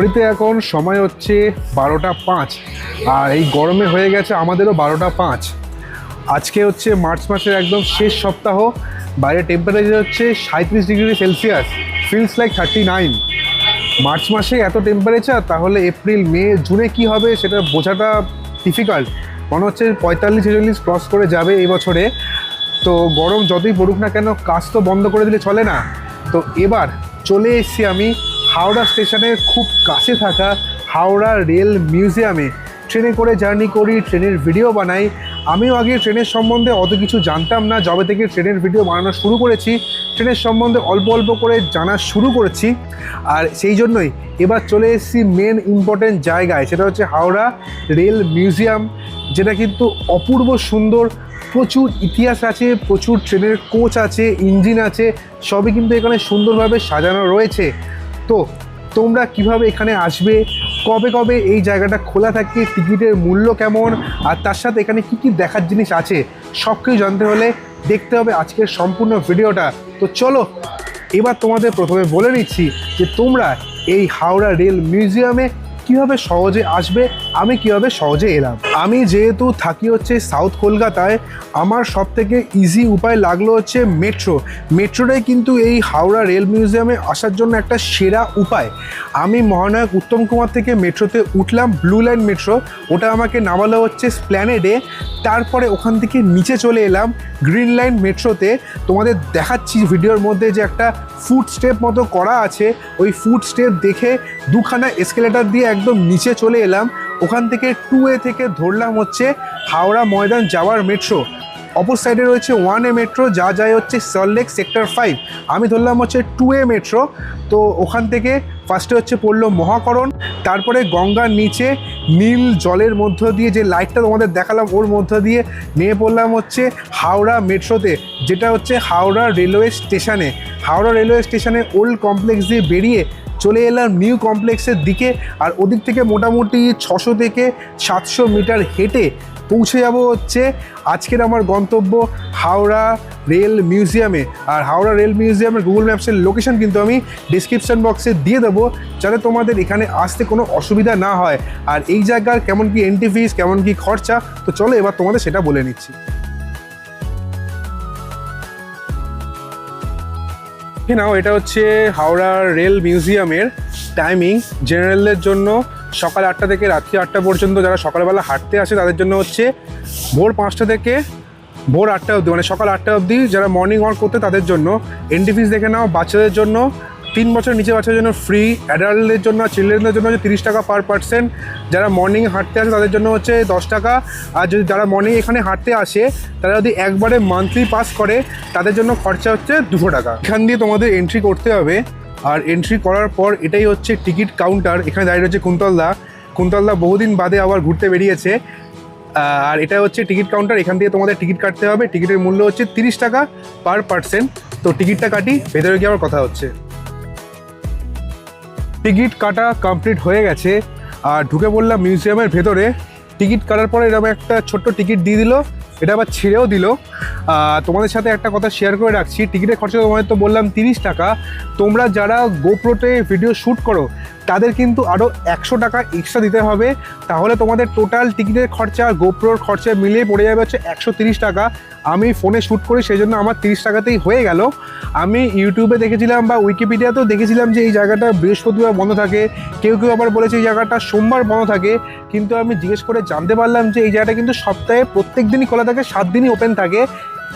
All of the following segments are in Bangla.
ঘড়িতে এখন সময় হচ্ছে বারোটা পাঁচ। আর এই গরমে হয়ে গেছে আমাদেরও বারোটা পাঁচ। আজকে হচ্ছে মার্চ মাসের একদম শেষ সপ্তাহ। বাইরে টেম্পারেচার হচ্ছে সাঁত্রিশ degree Celsius feels like thirty nine March মাসে এত টেম্পারেচার তাহলে এপ্রিল, মে, জুনে কি হবে সেটা বোঝাটা ডিফিকাল্ট মনে হচ্ছে পঁয়তাল্লিশ, ছেচল্লিশ ক্রস করে যাবে এই বছরে। তো গরম যতই পড়ুক না কেন, কাজ তো বন্ধ করে দিলে চলে না। তো এবার চলে এসেছি আমি হাওড়া স্টেশনের খুব কাছে থাকা হাওড়া রেল মিউজিয়ামে ট্রেনে করে জার্নি করি, ট্রেনের ভিডিও বানাই। আমিও আগে ট্রেনের সম্বন্ধে অত কিছু জানতাম না, যবে থেকে ট্রেনের ভিডিও বানানো শুরু করেছি, ট্রেনের সম্বন্ধে অল্প অল্প করে জানা শুরু করেছি। আর সেই জন্যই এবার চলে এসেছি মেন ইম্পর্টেন্ট জায়গায়, সেটা হচ্ছে হাওড়া রেল মিউজিয়াম, যেটা কিন্তু অপূর্ব সুন্দর, প্রচুর ইতিহাস আছে, প্রচুর ট্রেনের কোচ আছে, ইঞ্জিন আছে, সবই কিন্তু এখানে সুন্দরভাবে সাজানো রয়েছে। তো তোমরা কীভাবে এখানে আসবে? কবে কবে এই জায়গাটা খোলা থাকে? টিকিটের মূল্য কেমন? আর তার সাথে এখানে কি কি দেখার জিনিস আছে? সব কিছু জানতে হলে দেখতে হবে আজকের সম্পূর্ণ ভিডিওটা। তো চলো, এবার তোমাদের প্রথমে বলে নিচ্ছি যে তোমরা এই হাওড়া রেল মিউজিয়ামে কীভাবে সহজে আসবে আমি কীভাবে সহজে এলাম? আমি যেহেতু থাকি হচ্ছে সাউথ কলকাতায়, আমার সব থেকে ইজি উপায় লাগল হচ্ছে মেট্রো মেট্রোটাই কিন্তু এই হাওড়া রেল মিউজিয়ামে আসার জন্য একটা সেরা উপায়। আমি মহানায়ক উত্তম কুমার থেকে মেট্রোতে উঠলাম ব্লু লাইন মেট্রো ওটা আমাকে নামালো হচ্ছে স্প্ল্যানেডে তারপরে ওখান থেকে নিচে চলে এলাম গ্রিন লাইন মেট্রোতে তোমাদের দেখাচ্ছি ভিডিওর মধ্যে যে একটা ফুড স্টেপ মতো করা আছে। ওই ফুড স্টেপ দেখে দুখানা এসকেলেটার দিয়ে একদম নিচে চলে এলাম। ওখান থেকে টু এ থেকে ধরলাম হচ্ছে হাওড়া ময়দান যাওয়ার মেট্রো অপর সাইডে রয়েছে ওয়ান এ মেট্রো যা যায় হচ্ছে সল্টলেক সেক্টর ফাইভ আমি ধরলাম হচ্ছে টু এ মেট্রো তো ওখান থেকে ফার্স্টে হচ্ছে পড়ল মহাকরণ, তারপরে গঙ্গার নিচে নীল জলের মধ্য দিয়ে যে লাইটটা তোমাদের দেখালাম, ওর মধ্য দিয়ে নিয়ে পড়লাম হচ্ছে হাওড়া মেট্রোতে যেটা হচ্ছে হাওড়া রেলওয়ে স্টেশনে হাওড়া রেলওয়ে স্টেশনে ওল্ড কমপ্লেক্স দিয়ে বেরিয়ে চলে এলাম নিউ কমপ্লেক্সের দিকে আর ওদিক থেকে মোটামুটি ছশো থেকে সাতশো মিটার হেঁটে পৌঁছে যাব হচ্ছে আজকের আমার গন্তব্য হাওড়া রেল মিউজিয়ামে। আর হাওড়া রেল মিউজিয়ামের গুগল ম্যাপসের লোকেশন কিন্তু আমি ডিসক্রিপশন বক্সে দিয়ে দেবো যাতে তোমাদের এখানে আসতে কোনো অসুবিধা না হয়। আর এই জায়গার কেমন কি এন্ট্রি ফিস কেমন কি খরচা, তো চলো এবার তোমাদের সেটা বলে নিচ্ছি। দেখে নাও, এটা হচ্ছে হাওড়া রেল মিউজিয়ামের টাইমিং জেনারেলদের জন্য সকাল আটটা থেকে রাত্রি আটটা পর্যন্ত যারা সকালবেলা হাঁটতে আসে, তাদের জন্য হচ্ছে ভোর পাঁচটা থেকে ভোর আটটা অবধি মানে সকাল আটটা অবধি যারা মর্নিং ওয়াক করতে, তাদের জন্য এন্ট্রি ফিস দেখে নাও, বাচ্চাদের জন্য তিন বছর নিচে বাচ্চাদের জন্য ফ্রি অ্যাডাল্টদের জন্য চিলড্রেনদের জন্য হচ্ছে তিরিশ টাকা পার পার্সেন্ট যারা মর্নিং হাঁটতে আসে তাদের জন্য হচ্ছে দশ টাকা। আর যদি যারা মর্নিং এখানে হাঁটতে আসে, তারা যদি একবারে মান্থলি পাস করে, তাদের জন্য খরচা হচ্ছে দুশো টাকা। এখান দিয়ে তোমাদের এন্ট্রি করতে হবে। আর এন্ট্রি করার পর এটাই হচ্ছে টিকিট কাউন্টার এখানে দাঁড়িয়ে রয়েছে কুন্তলদা কুন্তলদা বহুদিন বাদে আবার ঘুরতে বেরিয়েছে। আর এটা হচ্ছে টিকিট কাউন্টার এখান থেকে তোমাদের টিকিট কাটতে হবে। টিকিটের মূল্য হচ্ছে তিরিশ টাকা পার পার্সেন্ট তো টিকিটটা কাটি, ভেতরে গিয়ে আবার কথা হচ্ছে। টিকিট কাটা কমপ্লিট হয়ে গেছে। আর ঢুকে পড়লাম মিউজিয়ামের ভেতরে। টিকিট কাটার পরে এরকম একটা ছোট্ট টিকিট দিয়ে দিল। এটা আবার ছেড়েও দিল। তোমাদের সাথে একটা কথা শেয়ার করে রাখছি। টিকিটের খরচা তোমাদের তো বললাম তিরিশ টাকা। তোমরা যারা গোপ্রোতে ভিডিও শ্যুট করো তাদের কিন্তু আরও একশো টাকা এক্সট্রা দিতে হবে। তাহলে তোমাদের টোটাল টিকিটের খরচা গোপ্রোর খরচা মিলিয়ে পড়ে যাবে হচ্ছে একশো টাকা। আমি ফোনে শ্যুট করি সেই জন্য আমার তিরিশ টাকাতেই হয়ে গেল। আমি ইউটিউবে দেখেছিলাম বা উইকিপিডিয়াতেও দেখেছিলাম যে এই জায়গাটা বৃহস্পতিবার বন্ধ থাকে। কেউ কেউ আবার বলেছে এই জায়গাটা সোমবার বন্ধ থাকে। কিন্তু আমি জিজ্ঞেস করে জানতে পারলাম যে এই জায়গাটা কিন্তু সপ্তাহে প্রত্যেক দিনই খোলা থাকে, সাত দিনই ওপেন থাকে।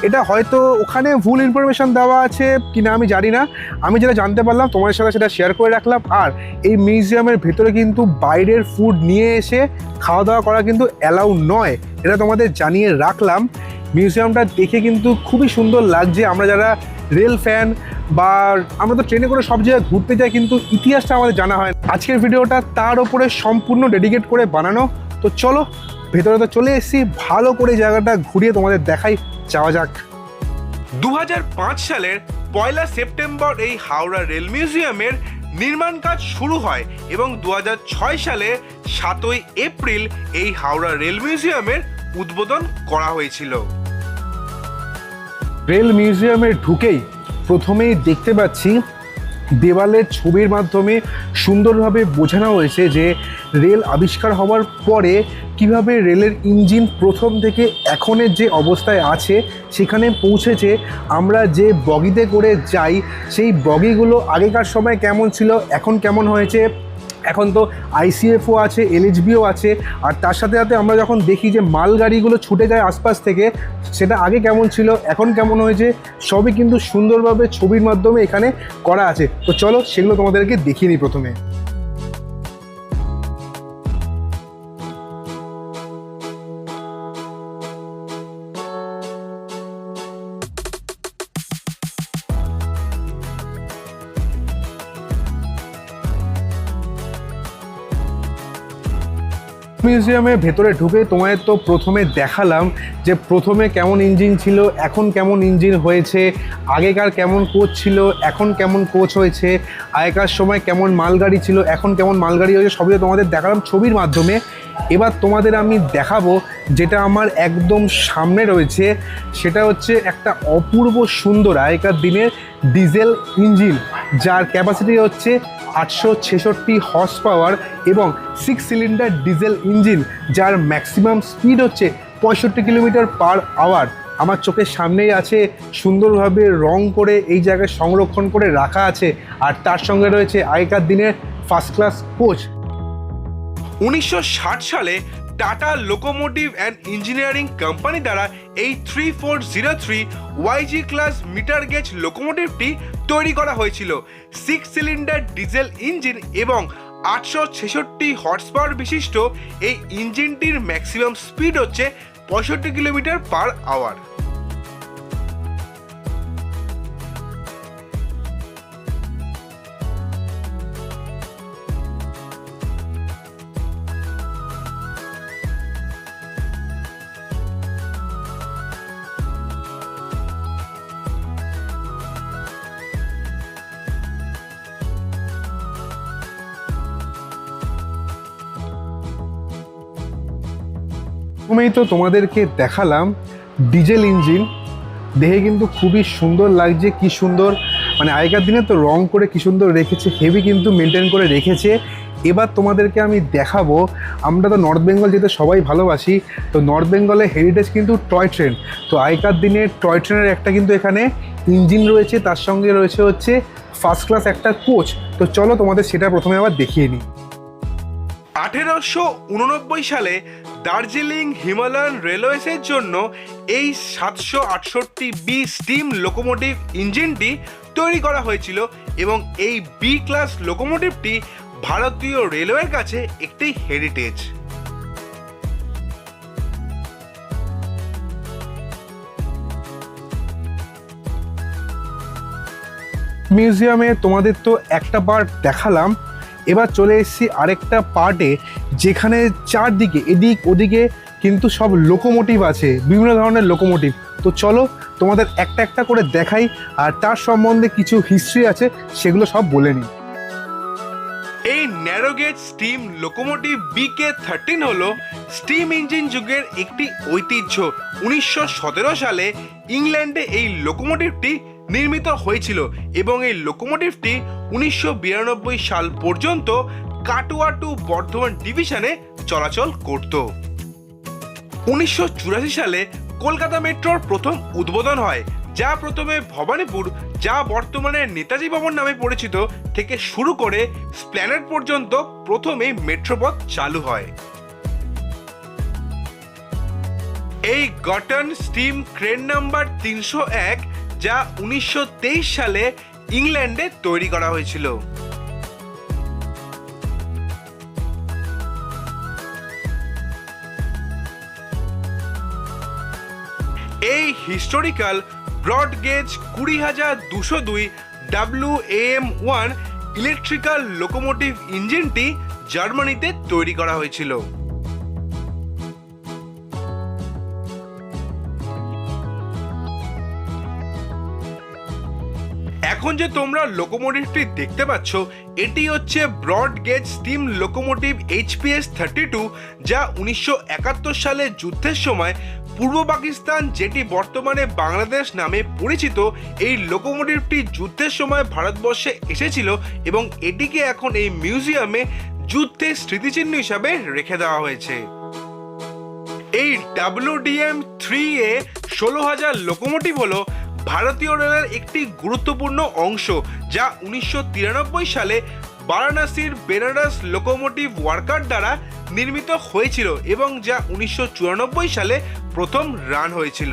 এটা হয়তো ওখানে ভুল ইনফরমেশন দেওয়া আছে কিনা আমি জানি না। আমি যেটা জানতে পারলাম, তোমাদের সাথে সেটা শেয়ার করে রাখলাম। আর এই মিউজিয়ামের ভেতরে কিন্তু বাইরের ফুড নিয়ে এসে খাওয়া দাওয়া করা কিন্তু অ্যালাউ নয়, এটা তোমাদের জানিয়ে রাখলাম। মিউজিয়ামটা দেখে কিন্তু খুবই সুন্দর লাগছে। আমরা যারা রেল ফ্যান বা আমরা তো ট্রেনে করে সব জায়গায় ঘুরতে যাই, কিন্তু ইতিহাসটা আমাদের জানা হয় না। আজকের ভিডিওটা তার ওপরে সম্পূর্ণ ডেডিকেট করে বানানো। তো চলো ভেতরে তো চলে এসেছি। ভালো করে জায়গাটা ঘুরিয়ে তোমাদের দেখাই। যাওয়া যাক। দু হাজার পাঁচ সালের পয়লা সেপ্টেম্বর এই হাওড়া রেল মিউজিয়ামের নির্মাণ কাজ শুরু হয় এবং দু হাজার ছয় সালে সাতই এপ্রিল এই হাওড়া রেল মিউজিয়ামের উদ্বোধন করা হয়েছিল। রেল মিউজিয়ামে ঢুকেই প্রথমেই দেখতে পাচ্ছি দেওয়ালের ছবির মাধ্যমে সুন্দরভাবে বোঝানো হয়েছে যে রেল আবিষ্কার হওয়ার পরে কীভাবে রেলের ইঞ্জিন প্রথম থেকে এখনের যে অবস্থায় আছে, সেখানে পৌঁছেছে। আমরা যে বগিতে করে যাই, সেই বগিগুলো আগেকার সময় কেমন ছিল, এখন কেমন হয়েছে? এখন তো আইসিএফও আছে এলএইচবিও আছে, আর তার সাথে সাথে আমরা যখন দেখি যে মালগাড়িগুলো ছুটে যায় আশপাশ থেকে, সেটা আগে কেমন ছিল, এখন কেমন হয়েছে, সবই কিন্তু সুন্দরভাবে ছবির মাধ্যমে এখানে করা আছে। তো চলো সেগুলো তোমাদেরকে দেখিয়ে নিই প্রথমে। মিউজিয়ামের ভেতরে ঢুকে তোমায় তো প্রথমে দেখালাম যে প্রথমে কেমন ইঞ্জিন ছিল, এখন কেমন ইঞ্জিন হয়েছে, আগেকার কেমন কোচ ছিল, এখন কেমন কোচ হয়েছে, আগেকার সময় কেমন মালগাড়ি ছিল, এখন কেমন মালগাড়ি হয়েছে, সবই তোমাদের দেখালাম ছবির মাধ্যমে। এবার তোমাদের আমি দেখাবো যেটা আমার একদম সামনে রয়েছে, সেটা হচ্ছে একটা অপূর্ব সুন্দর আগেকার দিনের ডিজেল ইঞ্জিন, যার ক্যাপাসিটি হচ্ছে আটশো ছেষট্টি হর্স পাওয়ার এবং সিক্স সিলিন্ডার ডিজেল ইঞ্জিন যার ম্যাক্সিমাম স্পিড হচ্ছে পঁয়ষট্টি কিলোমিটার পার আওয়ার আমার চোখের সামনেই আছে, সুন্দরভাবে রং করে এই জায়গায় সংরক্ষণ করে রাখা আছে, আর তার সঙ্গে রয়েছে আগেকার দিনের ফার্স্ট ক্লাস কোচ উনিশশো ষাট সালে Tata locomotive and engineering company দ্বারা এই three four zero three YG class metre gauge লোকোমোটিভটি তৈরি করা হয়েছিল। সিক্স সিলিন্ডার ডিজেল ইঞ্জিন এবং আটশো ছেষট্টি হর্সপাওয়ার বিশিষ্ট এই ইঞ্জিনটির ম্যাক্সিমাম স্পিড হচ্ছে পঁয়ষট্টি কিলোমিটার পার আওয়ার প্রথমেই তো তোমাদেরকে দেখালাম ডিজেল ইঞ্জিন। দেখে কিন্তু খুবই সুন্দর লাগছে, কি সুন্দর। মানে আগেকার দিনে তো রং করে কি সুন্দর রেখেছে, হেভি কিন্তু মেনটেন করে রেখেছে। এবার তোমাদেরকে আমি দেখাবো, আমরা তো নর্থ বেঙ্গল যেতে সবাই ভালোবাসি, তো নর্থ বেঙ্গলের হেরিটেজ কিন্তু টয় ট্রেন তো আগেকার দিনে টয় ট্রেনের একটা কিন্তু এখানে ইঞ্জিন রয়েছে, তার সঙ্গে রয়েছে হচ্ছে ফার্স্ট ক্লাস একটা কোচ তো চলো তোমাদের সেটা প্রথমে আবার দেখিয়ে নিই। আঠেরোশো উননব্বই সালে দার্জিলিং হিমালয়ান রেলওয়েসের জন্য এই সাতশো আটষট্টি বি স্টিম লোকোমোটিভ ইঞ্জিনটি তৈরি করা হয়েছিল এবং এই বি ক্লাস লোকোমোটিভটি ভারতীয় রেলওয়ের কাছে একটি হেরিটেজ। মিউজিয়ামে তোমাদের তো একটা পার্ট দেখালাম এবার চলে এসেছি আরেকটা পার্টে যেখানে চারদিকে, এদিক ওদিকে কিন্তু সব লোকোমোটিভ আছে, বিভিন্ন ধরনের লোকোমোটিভ তো চলো তোমাদের একটা একটা করে দেখাই, আর তার সম্বন্ধে কিছু হিস্ট্রি আছে, সেগুলো সব বলে নিই। এই narrow gauge steam locomotive BK thirteen হলো স্টিম ইঞ্জিন যুগের একটি ঐতিহ্য। উনিশশো সতেরো সালে ইংল্যান্ডে এই লোকোমোটিভটি নির্মিত হয়েছিল এবং এই লোকোমোটিভটি উনিশশো বিরানব্বই সাল পর্যন্ত কাটুয়া টু বর্ধমান ডিভিশনে চলাচল করত। উনিশশো চুরাশি সালে কলকাতা মেট্রোর প্রথম উদ্বোধন হয়, যা প্রথমে ভবানীপুর, যা বর্তমানে নেতাজি ভবন নামে পরিচিত থেকে শুরু করে স্প্ল্যানেট পর্যন্ত প্রথমে মেট্রোপথ চালু হয়। এই গটন স্টিম ক্রেন নাম্বার তিনশো এক যা উনিশশো তেইশ সালে ইংল্যান্ডে তৈরি করা হয়েছিল। এই হিস্টোরিক্যাল ব্রড গেজ কুড়ি হাজার দুশো দুই W M one electrical locomotive ইঞ্জিনটি জার্মানিতে তৈরি করা হয়েছিল। এখন যে তোমরা লোকোমোটিভটি দেখতে পাচ্ছ, এটি হচ্ছে broad gauge steam locomotive HPS thirty two যা উনিশশো একাত্তর সালে যুদ্ধের সময় পূর্ব পাকিস্তান, যেটি বর্তমানে বাংলাদেশ নামে পরিচিত, এই লোকোমোটিভটি যুদ্ধের সময় ভারতবর্ষে এসেছিল এবং এটিকে এখন এই মিউজিয়ামে যুদ্ধের স্মৃতিচিহ্ন হিসাবে রেখে দেওয়া হয়েছে। এই ডাব্লিউডিএম থ্রি এ ষোলো হাজার লোকোমোটিভ হলো ভারতীয় রেলের একটি গুরুত্বপূর্ণ অংশ, যা উনিশশো তিরানব্বই সালে বারাণসীর বেনারস লোকোমোটিভ ওয়ার্কার দ্বারা নির্মিত হয়েছিল এবং যা উনিশশো চুরানব্বই সালে প্রথম রান হয়েছিল।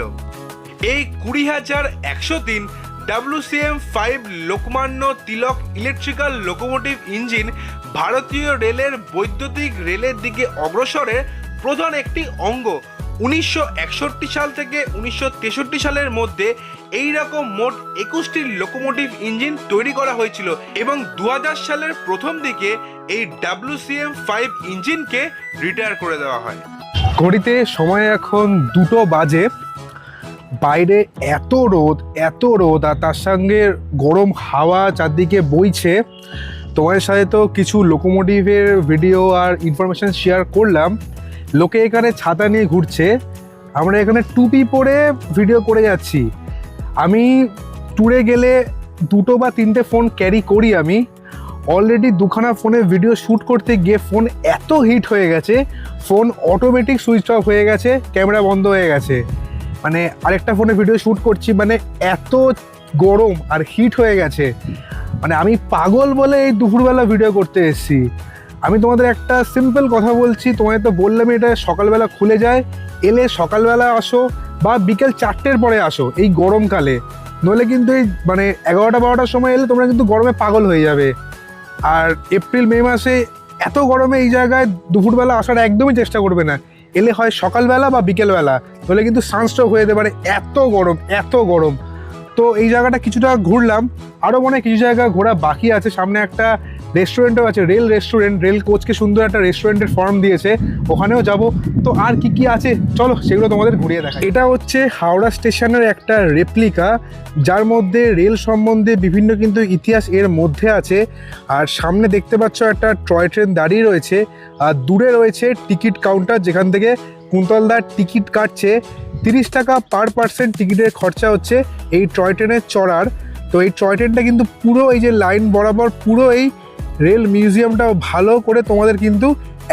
এই কুড়ি হাজার একশো তিন WCM five Lokmanya Tilak electrical locomotive engine ভারতীয় রেলের বৈদ্যুতিক রেলের দিকে অগ্রসরের প্রধান একটি অঙ্গ। উনিশশো একষট্টি সাল থেকে উনিশশো তেষট্টি সালের মধ্যে এই রকম মোট একুশটি লোকোমোটিভ ইঞ্জিন তৈরি করা হয়েছিল এবং দু হাজার সালের প্রথম দিকে এই ডাব্লিউসিএম ফাইভ ইঞ্জিনকে রিটায়ার করে দেওয়া হয়। ঘড়িতে সময় এখন দুটো বাজে। বাইরে এত রোদ এত রোদ, আর তার সঙ্গে গরম হাওয়া চারদিকে বইছে। তোমাদের সাথে তো কিছু লোকোমোটিভের ভিডিও আর ইনফরমেশন শেয়ার করলাম। লোকে এখানে ছাতা নিয়ে ঘুরছে। আমরা এখানে টুপি পরে ভিডিও করে যাচ্ছি। আমি ট্যুরে গেলে দুটো বা তিনটে ফোন ক্যারি করি আমি। অলরেডি দুখানা ফোনে ভিডিও শ্যুট করতে গিয়ে ফোন এত হিট হয়ে গেছে ফোন অটোমেটিক সুইচ অফ হয়ে গেছে ক্যামেরা বন্ধ হয়ে গেছে। মানে আরেকটা ফোনে ভিডিও শ্যুট করছি মানে এত গরম আর হিট হয়ে গেছে। মানে আমি পাগল বলে এই দুপুরবেলা ভিডিও করতে এসেছি। আমি তোমাদের একটা সিম্পল কথা বলছি তোমাদের তো বললাম এটা সকালবেলা খুলে যায়। এলে সকালবেলা আসো বা বিকেল চারটের পরে আসো, এই গরমকালে নইলে কিন্তু এই মানে এগারোটা বারোটার সময় এলে তোমরা কিন্তু গরমে পাগল হয়ে যাবে। আর এপ্রিল, মে মাসে এত গরমে এই জায়গায় দুপুরবেলা আসার একদমই চেষ্টা করবে না। এলে হয় সকালবেলা বা বিকেলবেলা তাহলে কিন্তু সানস্ট্রোক হয়ে যেতে পারে। এত গরম এত গরম। তো এই জায়গাটা কিছুটা ঘুরলাম। আরও মনে কিছু জায়গা ঘোরা বাকি আছে। সামনে একটা রেস্টুরেন্টও আছে রেল রেস্টুরেন্ট রেল কোচকে সুন্দর একটা রেস্টুরেন্টের ফর্ম দিয়েছে, ওখানেও যাব। তো আর কি কি আছে? চলো, সেগুলো তোমাদের ঘুরিয়ে দেখা এটা হচ্ছে হাওড়া স্টেশনের একটা রেপ্লিকা যার মধ্যে রেল সম্বন্ধে বিভিন্ন কিন্তু ইতিহাস এর মধ্যে আছে। আর সামনে দেখতে পাচ্ছ একটা টয় ট্রেন দাঁড়িয়ে রয়েছে, আর দূরে রয়েছে টিকিট কাউন্টার যেখান থেকে কুন্তলদার টিকিট কাটছে। তিরিশ টাকা পার পার্সেন্ট টিকিটের খরচা হচ্ছে এই টয় ট্রেনে চড়ার। তো এই টয় ট্রেনটা কিন্তু পুরো এই যে লাইন বরাবর পুরো এই রেল মিউজিয়ামটা ভালো করে তোমাদের কিন্তু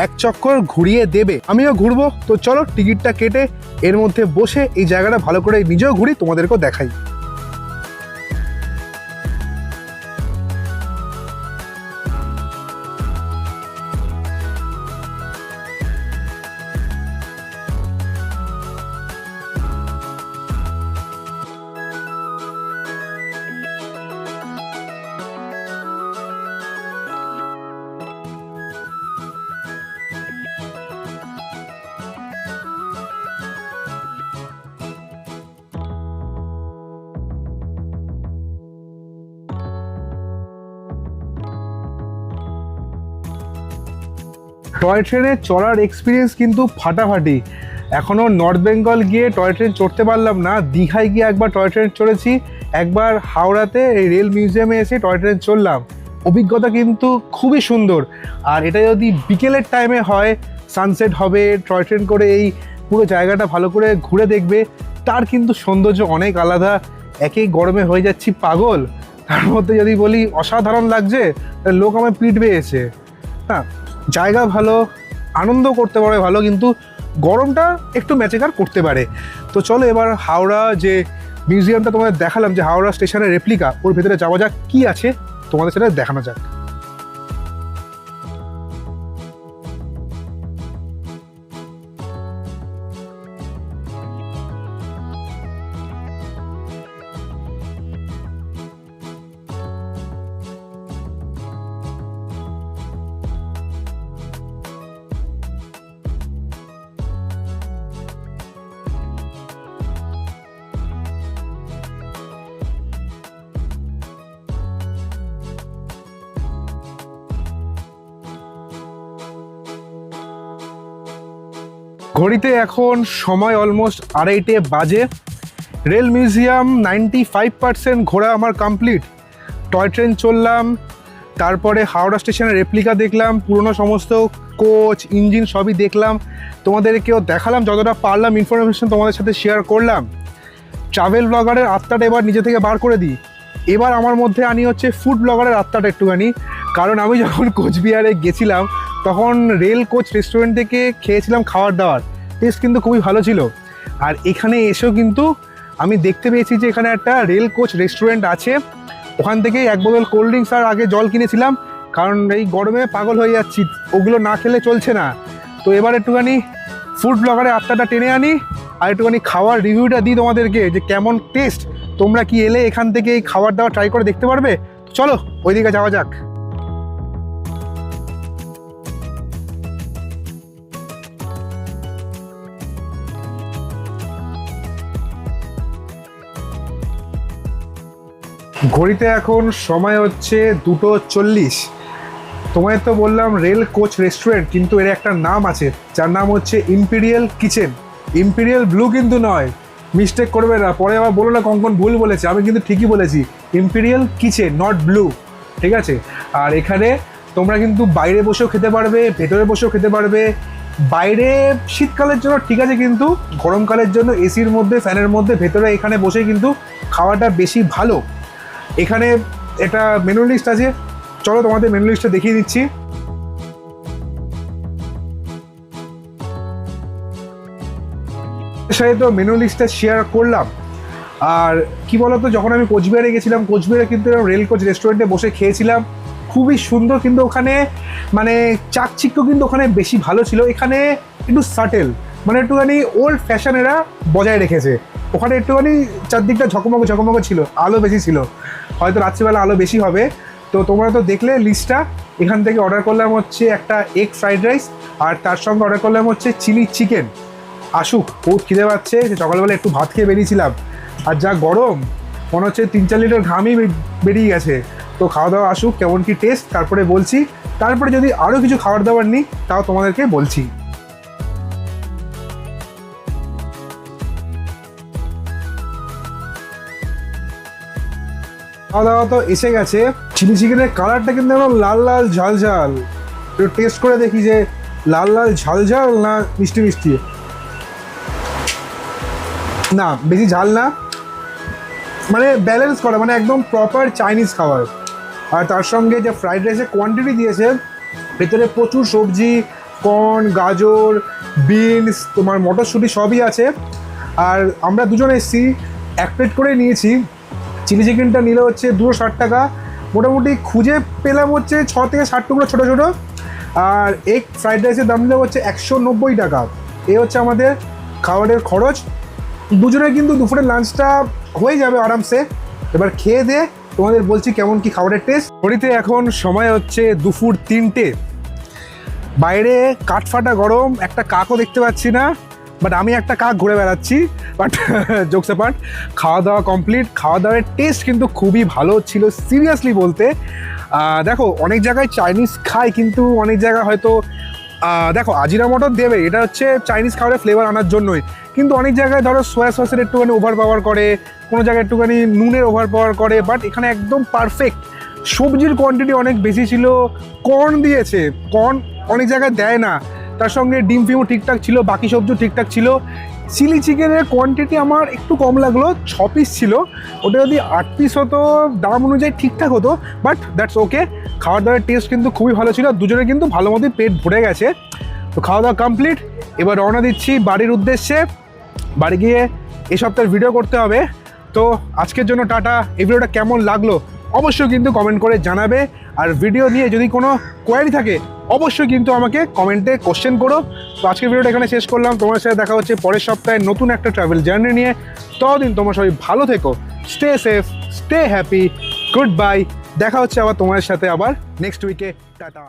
এক চক্কর ঘুরিয়ে দেবে। আমিও ঘুরবো। তো চলো টিকিটটা কেটে এর মধ্যে বসে এই জায়গাটা ভালো করে নিজেও ঘুরি, তোমাদেরকেও দেখাই। টয় ট্রেনে চড়ার এক্সপিরিয়েন্স কিন্তু ফাটাফাটি। এখনও নর্থ বেঙ্গল গিয়ে টয় ট্রেন চড়তে পারলাম না। দীঘায় গিয়ে একবার টয় ট্রেন চড়েছি। একবার হাওড়াতে এই রেল মিউজিয়ামে এসে টয় ট্রেন চড়লাম। অভিজ্ঞতা কিন্তু খুবই সুন্দর। আর এটা যদি বিকেলের টাইমে হয় সানসেট হবে, টয় ট্রেন করে এই পুরো জায়গাটা ভালো করে ঘুরে দেখবে, তার কিন্তু সৌন্দর্য অনেক আলাদা। একেই গরমে হয়ে যাচ্ছি পাগল। তার মধ্যে যদি বলি অসাধারণ লাগছে লোক আমার পিঠ পেয়েছে হ্যাঁ জায়গা ভালো, আনন্দ করতে পারে ভালো, কিন্তু গরমটা একটু ম্যাচেকার করতে পারে। তো চলো এবার হাওড়া যে মিউজিয়ামটা তোমাদের দেখালাম, যে হাওড়া স্টেশনের রেপ্লিকা ওর ভেতরে যাওয়া যাক, কী আছে তোমাদের সেটা দেখানো যাক। ঘড়িতে এখন সময় অলমোস্ট আড়াইটে বাজে। Rail museum ninety five percent ঘোরা আমার কমপ্লিট টয় ট্রেন চললাম, তারপরে হাওড়া স্টেশনের রেপ্লিকা দেখলাম, পুরনো সমস্ত কোচ ইঞ্জিন সবই দেখলাম। তোমাদেরকেও দেখালাম, যতটা পারলাম ইনফরমেশন তোমাদের সাথে শেয়ার করলাম। ট্রাভেল ব্লগারের আত্মাটা এবার নিজে থেকে বার করে দিই। এবার আমার মধ্যে আনি হচ্ছে ফুড ব্লগারের আত্মাটা একটুখানি। কারণ আমি যখন কোচবিহারে গেছিলাম তখন রেল কোচ রেস্টুরেন্ট থেকে খেয়েছিলাম খাবার দাবার টেস্ট কিন্তু খুবই ভালো ছিল। আর এখানে এসেও কিন্তু আমি দেখতে পেয়েছি যে এখানে একটা রেল কোচ রেস্টুরেন্ট আছে। ওখান থেকেই এক বোতল কোল্ড ড্রিঙ্কস আর আগে জল কিনেছিলাম। কারণ এই গরমে পাগল হয়ে যাচ্ছি, ওগুলো না খেলে চলছে না। তো এবার একটুখানি ফুড ব্লগারে আত্মাটা টেনে আনি আর একটুখানি খাওয়ার রিভিউটা দিই তোমাদেরকে যে কেমন টেস্ট তোমরা কি এলে এখান থেকে এই খাবার দাবার ট্রাই করে দেখতে পারবে? চলো, ওইদিকে যাওয়া যাক। ঘড়িতে এখন সময় হচ্ছে দুটো চল্লিশ। তোমায় তো বললাম রেল কোচ রেস্টুরেন্ট, কিন্তু এর একটা নাম আছে, যার নাম হচ্ছে ইম্পিরিয়াল কিচেন। ইম্পিরিয়াল ব্লু কিন্তু নয়। মিস্টেক করবে না। পরে আবার বলো না, কঙ্কন ভুল বলেছে। আমি কিন্তু ঠিকই বলেছি। ইম্পিরিয়াল কিচেন নট ব্লু ঠিক আছে? আর এখানে তোমরা কিন্তু বাইরে বসেও খেতে পারবে, ভেতরে বসেও খেতে পারবে। বাইরে শীতকালের জন্য ঠিক আছে, কিন্তু গরমকালের জন্য এসির মধ্যে ফ্যানের মধ্যে, ভেতরে এখানে বসে কিন্তু খাওয়াটা বেশি ভালো। এখানে একটা মেনু লিস্ট আছে। চলো তোমাদের মেনু লিস্টটা দেখিয়ে দিচ্ছি। সাথে তো মেনু লিস্টটা শেয়ার করলাম। আর কি বলতো, যখন আমি কোচবিহারে গেছিলাম, কোচবিহারে কিন্তু রেল কোচ রেস্টুরেন্টে বসে খেয়েছিলাম। খুবই সুন্দর কিন্তু ওখানে মানে চাকচিক্য কিন্তু ওখানে বেশি ভালো ছিল। এখানে একটু সাটেল মানে একটুখানি ওল্ড ফ্যাশন এরা বজায় রেখেছে। ওখানে একটুখানি চারদিকটা ঝকমক ঝকমক ছিল, আলো বেশি ছিল। হয়তো রাত্রিবেলা আলো বেশি হবে। তো তোমরা তো দেখলে লিস্টটা এখান থেকে অর্ডার করলাম হচ্ছে একটা এগ ফ্রাইড রাইস আর তার সঙ্গে অর্ডার করলাম হচ্ছে চিলি চিকেন আসুক বহুত খিদে পাচ্ছে সকালবেলা একটু ভাত খেয়ে বেরিয়েছিলাম। আর যা গরম, মনে হচ্ছে তিন চার লিটার ঘামই বেরিয়ে গেছে। তো খাওয়া দাওয়া আসুক, কেমন কি টেস্ট তারপরে বলছি। তারপরে যদি আরও কিছু খাবার দাবার নিই, তাও তোমাদেরকে বলছি। খাওয়া দাওয়া তো এসে গেছে। চিলি চিকেনের কালারটা কিন্তু একদম লাল লাল, ঝাল ঝাল। একটু টেস্ট করে দেখি যে লাল লাল, ঝাল ঝাল না মিষ্টি মিষ্টি। না, বেশি ঝাল না। মানে ব্যালেন্স করা মানে একদম প্রপার চাইনিজ খাবার। আর তার সঙ্গে যে ফ্রাইড রাইসের কোয়ান্টিটি দিয়েছে, ভেতরে প্রচুর সবজি কর্ন গাজর বিনস তোমার মটরশুঁটি সবই আছে। আর আমরা দুজন এসেছি, এক প্লেট করে নিয়েছি। চিলি চিকেনটা নিলে হচ্ছে দুশো ষাট টাকা। মোটামুটি খুঁজে পেলাম হচ্ছে ছ থেকে ষাট টুকরো ছোটো ছোটো। আর এগ ফ্রাইড রাইসের দাম নিলে হচ্ছে একশো নব্বই টাকা। এ হচ্ছে আমাদের খাবারের খরচ। দুজনে কিন্তু দুপুরের লাঞ্চটা হয়ে যাবে আরামসে। এবার খেয়ে দিয়ে তোমাদের বলছি কেমন কি খাবারের টেস্ট ঘড়িতে এখন সময় হচ্ছে দুপুর তিনটে। বাইরে কাঠফাটা গরম, একটা কাকও দেখতে পাচ্ছি না বাট আমি একটা কাক ঘুরে বেড়াচ্ছি। বাট জোকসে পার্ট খাওয়া দাওয়া কমপ্লিট খাওয়া দাওয়ার টেস্ট কিন্তু খুবই ভালো ছিল সিরিয়াসলি বলতে। দেখো, অনেক জায়গায় চাইনিজ খাই কিন্তু অনেক জায়গায় হয়তো দেখো, আজিরা মটর দেবে, এটা হচ্ছে চাইনিজ খাবারের ফ্লেভার আনার জন্যই। কিন্তু অনেক জায়গায় ধরো সোয়া সসের একটুখানি ওভার পাওয়ার করে, কোনো জায়গায় একটুখানি নুনের ওভার পাওয়ার করে বাট এখানে একদম পারফেক্ট সবজির কোয়ান্টিটি অনেক বেশি ছিল কর্ন দিয়েছে। কর্ন অনেক জায়গায় দেয় না। তার সঙ্গে ডিম ফিমও ঠিকঠাক ছিল, বাকি সবজিও ঠিকঠাক ছিল। চিলি চিকেনের কোয়ান্টিটি আমার একটু কম লাগল, ছ পিস ছিল। ওটা যদি আট পিস হতো, দাম অনুযায়ী ঠিকঠাক হতো বাট দ্যাটস ওকে খাওয়ার দাওয়ার টেস্ট কিন্তু খুবই ভালো ছিল। দুজনে কিন্তু ভালো মতোই পেট ভরে গেছে। তো খাওয়া দাওয়া কমপ্লিট এবার রওনা দিচ্ছি বাড়ির উদ্দেশ্যে। বাড়ি গিয়ে এই সপ্তাহের ভিডিও করতে হবে। তো আজকের জন্য টাটা। এই ভিডিওটা কেমন লাগল? অবশ্যই কিন্তু কমেন্ট করে জানাবে। আর ভিডিও নিয়ে যদি কোনো কোয়ারি থাকে অবশ্যই কিন্তু আমাকে কমেন্টে কোশ্চেন করো। তো আজকের ভিডিওটা এখানে শেষ করলাম। তোমার সাথে দেখা হচ্ছে পরের সপ্তাহে নতুন একটা ট্রাভেল জার্নি নিয়ে। ততদিন তোমার সবাই ভালো থেকো stay safe stay happy goodbye দেখা হচ্ছে আবার তোমার সাথে আবার নেক্সট উইকে টাটা।